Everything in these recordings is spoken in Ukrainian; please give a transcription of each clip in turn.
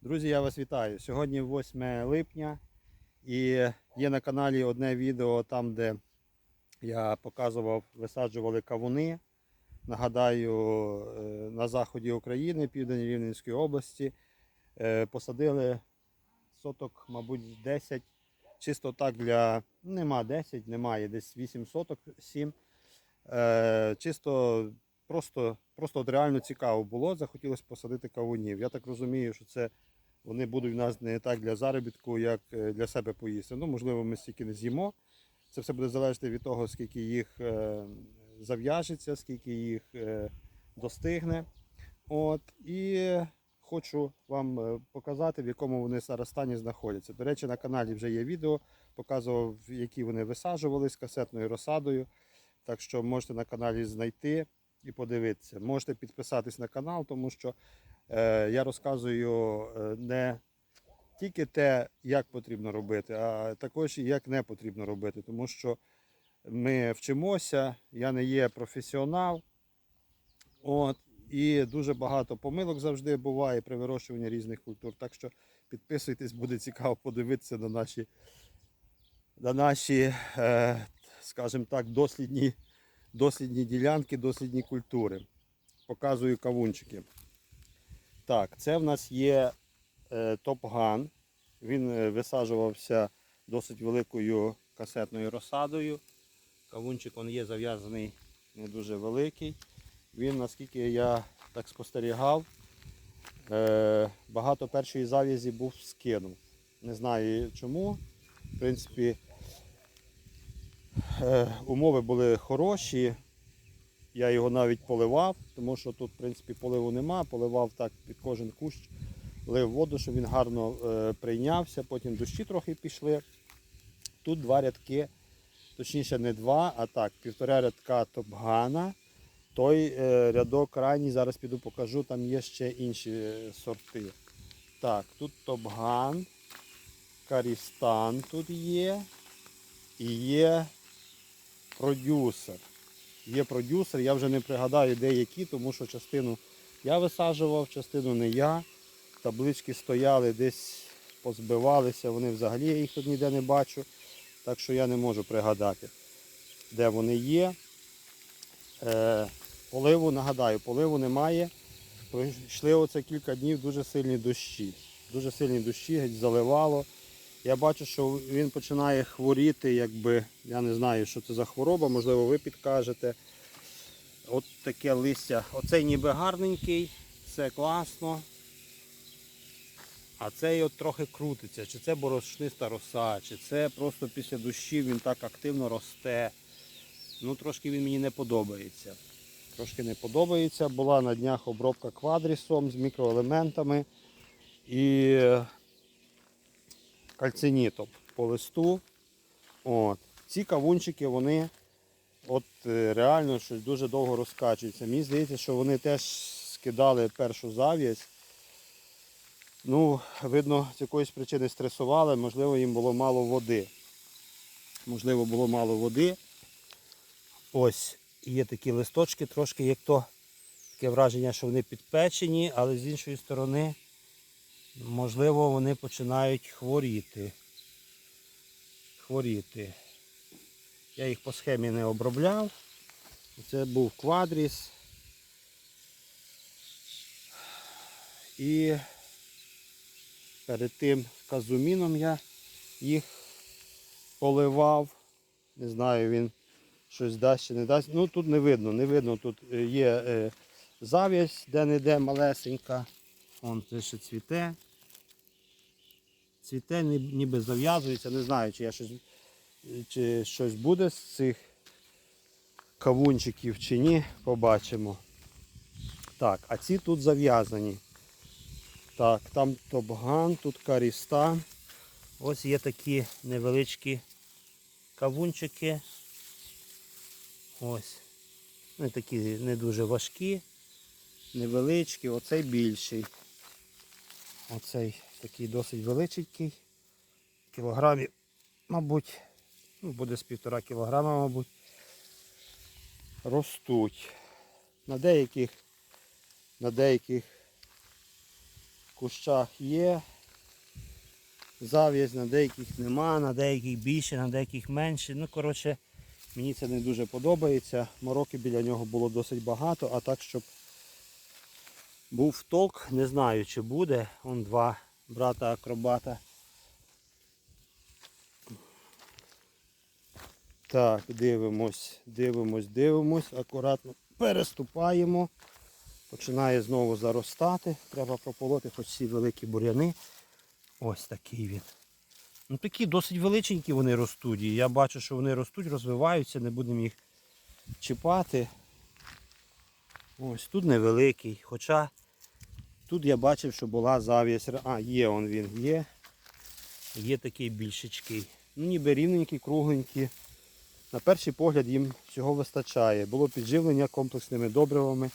Друзі, я вас вітаю. Сьогодні 8 липня і є на каналі одне відео там, де я показував, висаджували кавуни. Нагадаю, е, на заході України, південь Рівненської області, е, посадили соток, мабуть, 10. Чисто так для. Нема 10, немає, десь 8 соток, 7. Е, Чисто просто, просто от реально цікаво було, захотілося посадити кавунів. Я так розумію, що це вони будуть в нас не так для заробітку, як е, для себе поїсти. Ну, можливо, ми стільки не з'їмо. Це все буде залежати від того, скільки їх е, зав'яжеться, скільки їх е, достигне. От, і хочу вам показати, в якому вони зараз стані знаходяться. До речі, на каналі вже є відео, показував, які вони висаджувались касетною розсадою. Так що можете на каналі знайти і подивитися. Можете підписатись на канал, тому що я розказую е, не тільки те, як потрібно робити, а також і як не потрібно робити. Тому що ми вчимося, я не є професіонал. От, і дуже багато помилок завжди буває при вирощуванні різних культур. Так що підписуйтесь, буде цікаво подивитися на наші, на наші е, скажімо так, дослідні, дослідні ділянки, дослідні культури. Показую кавунчики. Так, це в нас є е, топган. Він е, висаджувався досить великою касетною розсадою. Кавунчик він є зав'язаний не дуже великий. Він, наскільки я так спостерігав, е, багато першої зав'язі був скинув. Не знаю чому. В принципі, е, умови були хороші. Я його навіть поливав, тому що тут, в принципі, поливу нема. Поливав так під кожен кущ, лив воду, щоб він гарно е, прийнявся. Потім дощі трохи пішли. Тут два рядки, точніше не два, а так, півтора рядка топгана. Той е, рядок крайній, зараз піду покажу, там є ще інші е, сорти. Так, тут топган, карістан тут є. І є продюсер. Є продюсер, я вже не пригадаю де які, тому що частину я висаджував, частину не я. Таблички стояли, десь позбивалися, вони взагалі я їх тут ніде не бачу. Так що я не можу пригадати, де вони є. Е, поливу, нагадаю, поливу немає. Пройшли оце кілька днів дуже сильні дощі. Дуже сильні дощі, геть заливало. Я бачу, що він починає хворіти, якби, я не знаю, що це за хвороба, можливо, ви підкажете. От таке листя. Оцей ніби гарненький, все класно. А цей от трохи крутиться. Чи це борошниста роса, чи це просто після дощів він так активно росте. Ну, трошки він мені не подобається. Трошки не подобається. Була на днях обробка квадрісом з мікроелементами. І кальцинітом по листу. От. Ці кавунчики вони от е, реально щось дуже довго розкачуються. Мені здається, що вони теж скидали першу зав'язь. Ну, видно, з якоїсь причини стресували, можливо, їм було мало води. Можливо, було мало води. Ось є такі листочки, трошки як то таке враження, що вони підпечені, але з іншої сторони можливо, вони починають хворіти. Хворіти. Я їх по схемі не обробляв. Це був квадріс. І перед тим казуміном я їх поливав. Не знаю, він щось дасть чи не дасть. Ну тут не видно, не видно. Тут е, є е, зав'язь де-не-де малесенька. Вон це ще цвіте. Цвіте, ніби зав'язується. Не знаю, чи я щось, чи щось буде з цих кавунчиків чи ні. Побачимо. Так, а ці тут зав'язані. Так, там топган, тут карістан. Ось є такі невеличкі кавунчики. Ось. Вони такі не дуже важкі, невеличкі, оцей більший. Оцей такий досить величенький. Кілограмів, мабуть, ну, буде з півтора кілограма, мабуть. Ростуть. На деяких, на деяких кущах є. Зав'язь на деяких нема, на деяких більше, на деяких менше. Ну, коротше, мені це не дуже подобається. Мороки біля нього було досить багато, а так, щоб був толк, не знаю, чи буде. Он два брата акробата. Так, дивимось, дивимось, дивимось, акуратно переступаємо. Починає знову заростати. Треба прополоти хоч ці великі буряни. Ось такий він. Ну такі досить величенькі вони ростуть. І я бачу, що вони ростуть, розвиваються, не будемо їх чіпати. Ось тут невеликий. Хоча тут я бачив, що була завість. А, є он він, є. Є такий більшечкий. Ну ніби рівненький, кругленький. На перший погляд їм цього вистачає. Було підживлення комплексними добривами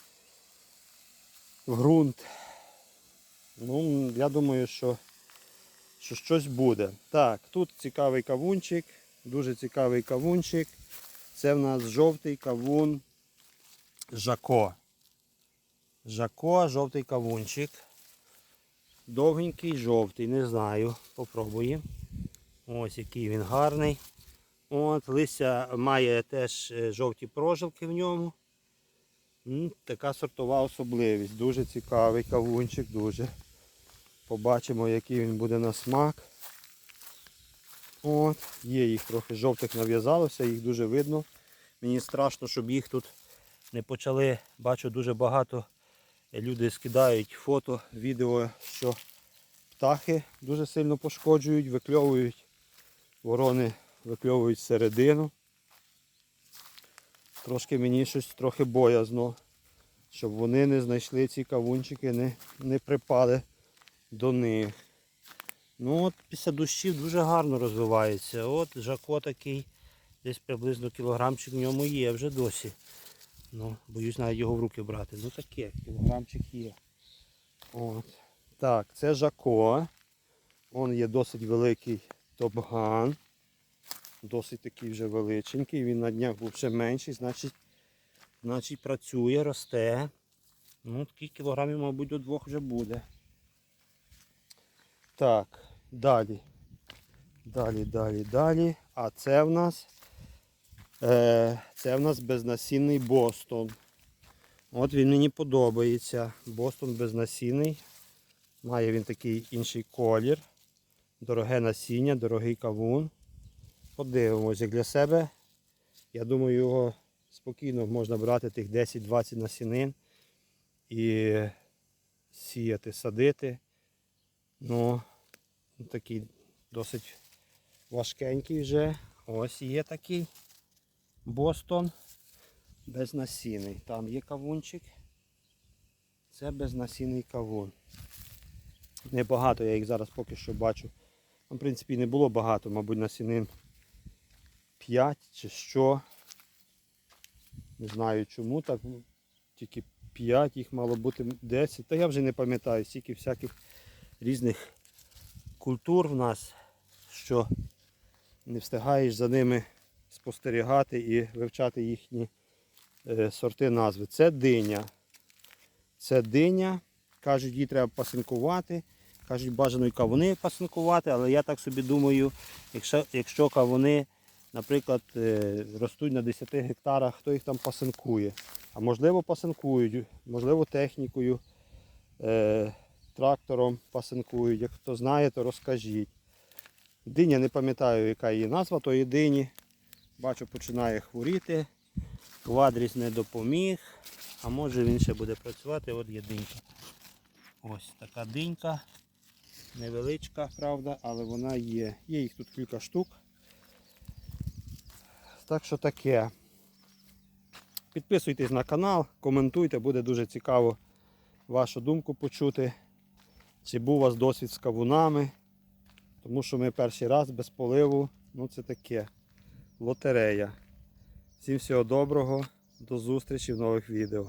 в ґрунт. Ну, я думаю, що, що щось буде. Так, тут цікавий кавунчик, дуже цікавий кавунчик. Це в нас жовтий кавун Жако. Жако, жовтий кавунчик. Довгенький, жовтий, не знаю. Попробуємо. Ось який він гарний. От, листя має теж е, жовті прожилки в ньому. Така сортова особливість. Дуже цікавий кавунчик, дуже. Побачимо, який він буде на смак. От, Є їх трохи жовтих нав'язалося, їх дуже видно. Мені страшно, щоб їх тут не почали. Бачу дуже багато люди скидають фото, відео, що птахи дуже сильно пошкоджують, викльовують. Ворони викльовують середину. Трошки мені щось трохи боязно, щоб вони не знайшли ці кавунчики, не, не припали до них. Ну от після дощів дуже гарно розвивається. От жако такий, десь приблизно кілограмчик в ньому є вже досі. Ну, боюсь навіть його в руки брати. Ну таке, кілограмчик є. От. Так, це жако. Он є досить великий топган. Досить такий вже величенький. Він на днях був ще менший, значить, значить працює, росте. Ну, таких кілограмів, мабуть, до двох вже буде. Так, далі. Далі, далі, далі. А це в нас це в нас безнасінний Бостон. От він мені подобається. Бостон безнасінний. Має він такий інший колір. Дороге насіння, дорогий кавун. Подивимось, як для себе. Я думаю, його спокійно можна брати тих 10-20 насінин і сіяти, садити. Ну, такий досить важкенький вже. Ось є такий Бостон безнасінний. Там є кавунчик. Це безнасінний кавун. Небагато я їх зараз поки що бачу. Ну, В принципі, не було багато, мабуть, насінин 5 чи що. Не знаю чому так. Тільки 5, їх мало бути 10. Та я вже не пам'ятаю, стільки всяких різних культур в нас, що не встигаєш за ними спостерігати і вивчати їхні е, сорти назви. Це диня. Це диня. Кажуть, її треба пасинкувати. Кажуть, бажано і кавуни пасинкувати, але я так собі думаю, якщо, якщо кавуни, наприклад, е, ростуть на 10 гектарах, хто їх там пасинкує. А можливо пасинкують, можливо технікою, е, трактором пасинкують. Як хто знає, то розкажіть. Диня не пам'ятаю, яка її назва тої дині. Бачу, починає хворіти. Квадріс не допоміг. А може він ще буде працювати, от є динька. Ось така динька. Невеличка, правда, але вона є. Є їх тут кілька штук. Так що таке. Підписуйтесь на канал, коментуйте, буде дуже цікаво вашу думку почути. Чи був у вас досвід з кавунами. Тому що ми перший раз без поливу. Ну це таке. Лотерея. Всім всього доброго, до зустрічі в нових відео.